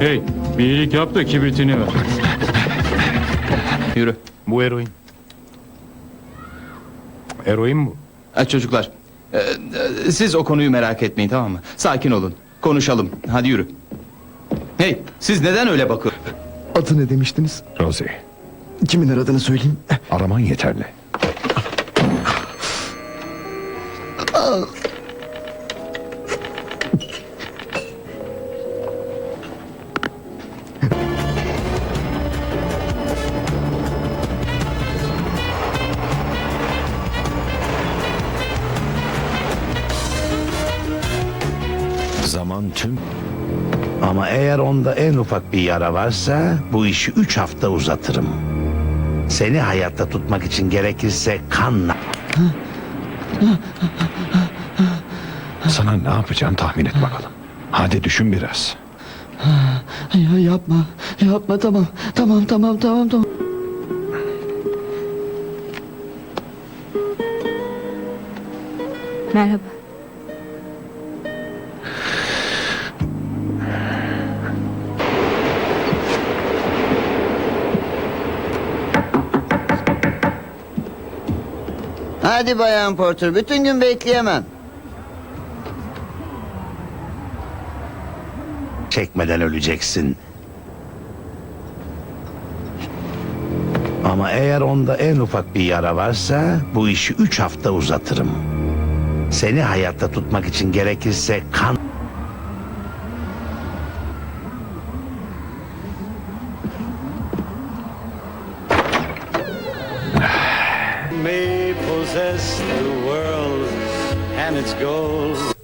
Hey, bir iyilik yap da kibritini ver. Yürü. Bu eroin. Eroin mi? Ha, çocuklar, e, e, siz o konuyu merak etmeyin tamam mı? Sakin olun, konuşalım. Hadi yürü. Hey, siz neden öyle bakıyorsunuz? Adı ne demiştiniz? Rosie, Kimin aradığını söyleyeyim. araman yeterli. Zaman tüm Ama eğer onda en ufak bir yara varsa bu işi üç hafta uzatırım. Seni hayatta tutmak için gerekirse kanla. sana ne yapacağım tahmin et bakalım. Hadi düşün biraz. Ya yapma. Yapma tamam. Tamam tamam tamam tamam. Merhaba. Hadi Bayan Porter, bütün gün bekleyemem. Çekmeden öleceksin. Ama eğer onda en ufak bir yara varsa bu işi üç hafta uzatırım. Seni hayatta tutmak için gerekirse kan... possess the world and its gold.